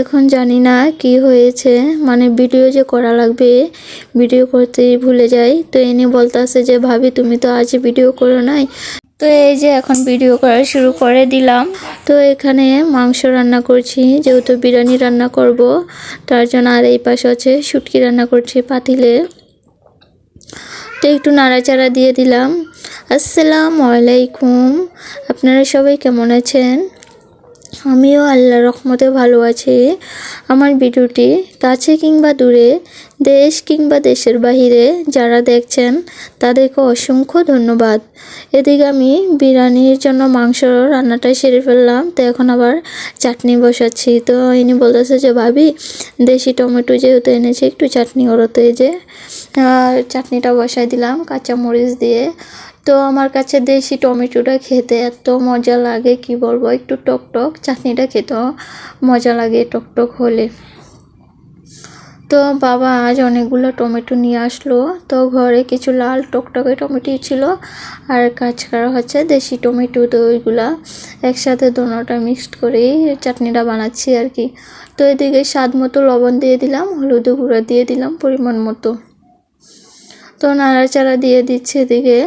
এখন জানি না কি হয়েছে। মানে ভিডিও যে করা লাগবে ভিডিও করতে ভুলে যাই। তো এনে বলতেছে যে, ভাবি, তুমি তো আজ ভিডিও করো নাই? তো এই যে এখন ভিডিও করা শুরু করে দিলাম। তো এখানে মাংস রান্না করছি, যেহেতু বিরিয়ানি রান্না করব, তার জন্য আর এই পাশে আছে শুটকি রান্না করছি পাতিলে। তো একটু নাড়াচাড়া দিয়ে দিলাম। আসসালামু আলাইকুম। আপনারা সবাই কেমন আছেন? আমিও আল্লাহ রহমতে ভালো আছি। আমার ভিডিওটি কাছে কিংবা দূরে, দেশ কিংবা দেশের বাহিরে যারা দেখছেন, তাদেরকে অসংখ্য ধন্যবাদ। এদিকে আমি বিরিয়ানির জন্য মাংস রান্নাটা সেরে ফেললাম, তো এখন আবার চাটনি বসাচ্ছি। তো ইনি বলতেছে যে, ভাবি, দেশি টমেটো যেহেতু এনেছি, একটু চাটনি ওরো তো এই যে। চাটনিটা বসাই দিলাম কাঁচা মরিচ দিয়ে। তো আমার কাছে দেশি টমেটোটা খেতে এত মজা লাগে, কি বলব? একটু টক টক চাটনিটা খেতেও মজা লাগে টক টক হলে। তো বাবা আজ অনেকগুলো টমেটো নিয়ে আসলো। তো ঘরে কিছু লাল টকটকে টমেটো ছিল আর কাঁচকারা হচ্ছে দেশি টমেটো তো ওইগুলা একসাথে দোনোটা মিক্সড করেই চাটনিটা বানাচ্ছি আর কি। তো এদিকে স্বাদ মতো লবণ দিয়ে দিলাম, হলুদ গুঁড়া দিয়ে দিলাম পরিমাণ মতো। তো নাড়াচাড়া দিয়ে দিচ্ছে এদিকে।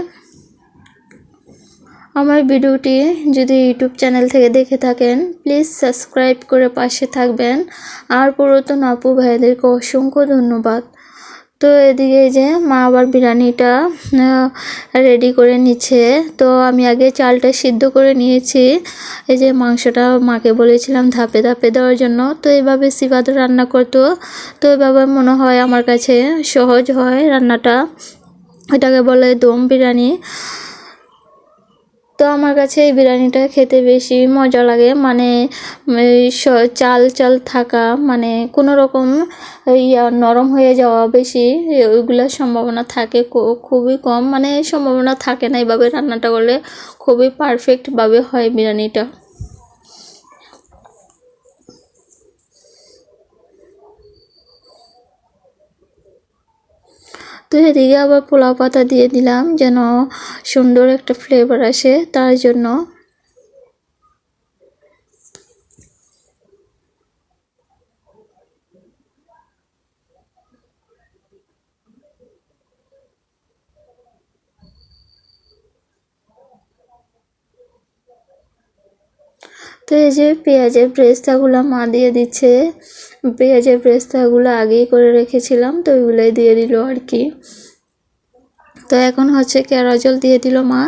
আমার ভিডিওটি যদি ইউটিউব চ্যানেল থেকে দেখে থাকেন, প্লিজ সাবস্ক্রাইব করে পাশে থাকবেন। আর পুরাতন আপু ভাইদেরকে অসংখ্য ধন্যবাদ। তো এদিকে যে মা আবার বিরিয়ানিটা রেডি করে নিচ্ছে। তো আমি আগে চালটা সিদ্ধ করে নিয়েছি। এই যে মাংসটা মাকে বলেছিলাম ধাপে ধাপে দেওয়ার জন্য। তো এইভাবে সিবাদ রান্না করতো। তো এভাবে মনে হয় আমার কাছে সহজ হয় রান্নাটা। এটাকে বলে দম বিরিয়ানি। তো আমার কাছে এই বিরিয়ানিটা খেতে বেশি মজা লাগে। মানে চাল চাল থাকা মানে কোনো রকম ইয়া নরম হয়ে যাওয়া বেশি ওইগুলোর সম্ভাবনা থাকে খুবই কম। মানে সম্ভাবনা থাকে না এইভাবে রান্নাটা করলে, খুবই পারফেক্টভাবে হয় বিরিয়ানিটা। তো এদিকে আবার পোলাও পাতা দিয়ে দিলাম, যেন সুন্দর একটা ফ্লেভার আসে, তার জন্য তো এই যে পেঁয়াজের ব্রেস্তাগুলো মা দিয়ে দিচ্ছে, পেঁয়াজের ব্রেস্তাগুলো আগেই করে রেখেছিলাম, তো ওইগুলোই দিয়ে দিল আর কি। তো এখন হচ্ছে কেরা জল দিয়ে দিল মা।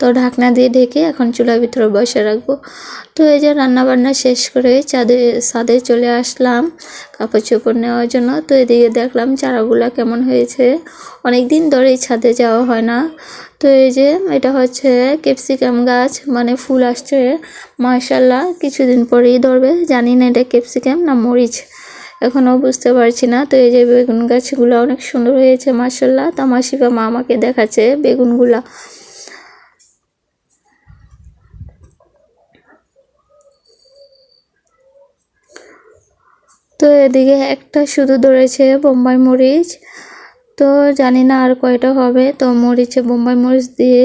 তো ঢাকনা দিয়ে ঢেকে এখন চুলার ভিতরে বসে রাখব। তো এই যে রান্না বান্না শেষ করে চাঁদে, ছাদে চলে আসলাম কাপড় চোপড় নেওয়ার জন্য। তো এদিকে দেখলাম চারাগুলা কেমন হয়েছে। অনেক দিন ধরেই ছাদে যাওয়া হয় না। তো এই যে এটা হচ্ছে ক্যাপসিকাম গাছ মানে ফুল আসছে। মার্শাল্লাহ কিছুদিন পরেই ধরবে। জানি না এটা ক্যাপসিকাম না মরিচ। এখনও বুঝতে পারছি না। তো এই যে বেগুন গাছগুলো অনেক সুন্দর হয়েছে মার্শাল্লাহ তা মাসিবা মা আমাকে দেখাচ্ছে বেগুনগুলা। তো এদিকে একটা শুধু ধরেছে বোম্বাই মরিচ। তো জানি না আর কয়টা হবে। তো মরিচে বোম্বাই মরিচ দিয়ে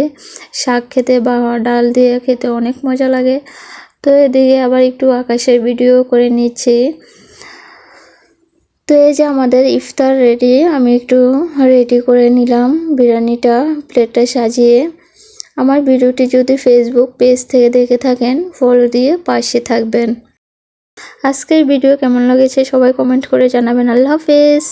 শাক খেতে বা ডাল দিয়ে খেতে অনেক মজা লাগে। তো এদিকে আবার একটু আকাশের ভিডিও করে নিচ্ছি। তো এই যে আমাদের ইফতার রেডি আমি একটু রেডি করে নিলাম বিরিয়ানিটা প্লেটটা সাজিয়ে। আমার ভিডিওটি যদি ফেসবুক পেজ থেকে দেখে থাকেন ফলো দিয়ে পাশে থাকবেন। আজকের ভিডিও কেমন লেগেছে সবাই কমেন্ট করে জানাবেন। আল্লাহ হাফেজ।